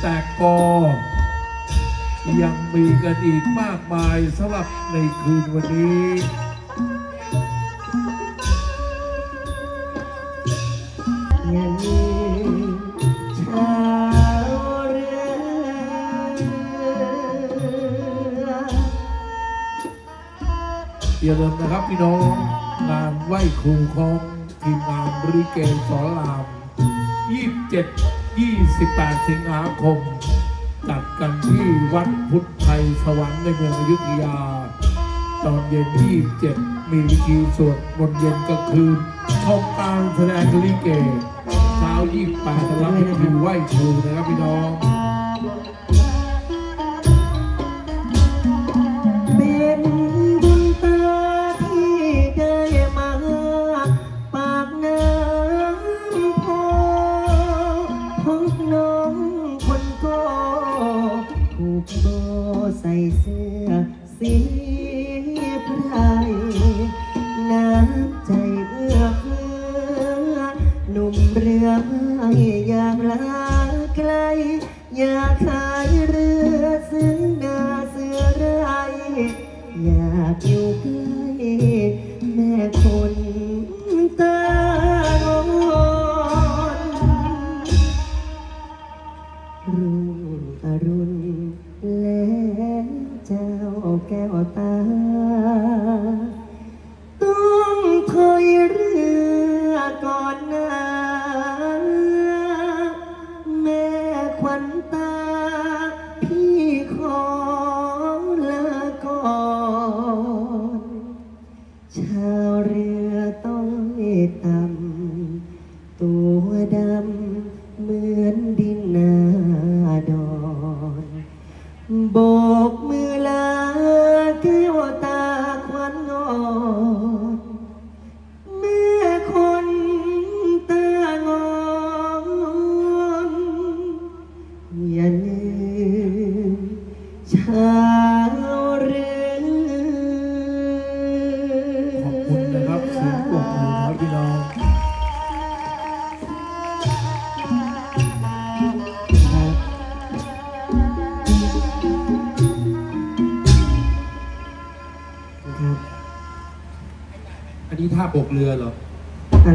แต่ก็ยังมีกันอีกมากมายสำหรับในคืนวันนี้ยังชาวเรืออย่าลืมนะครับพี่น้องงานไหว้ครูของทีมงานริเกสอนราม27 28 สิงหาคม จัดกันที่วัดพุทธไทยสวรรค์ในเมืองอยุธยา ตอนเย็น 27 มีวิธีสวดบนเย็นกลางคืนชมการแสดงลิเกเช้า 28สำหรับพิธีไหว้ครูนะครับพี่น้อง น้องคนโกถูกโบใส่เสื้อสีไพรน้ำใจเอื้อเฟื้อหนุ่มเรือพายอยากลาไกล อยากขายเรือซื้อนาเสือไร อยากอยู่ใกล้ รุ่งอรุณแล้วเจ้าแก้วตา ต้องถอยเรือก่อนนะแม่ขวัญตา พี่ขอลาก่อน ชาวเรือต้องต่ำ ครับ อันนี้ท่าบกเรือเหรอ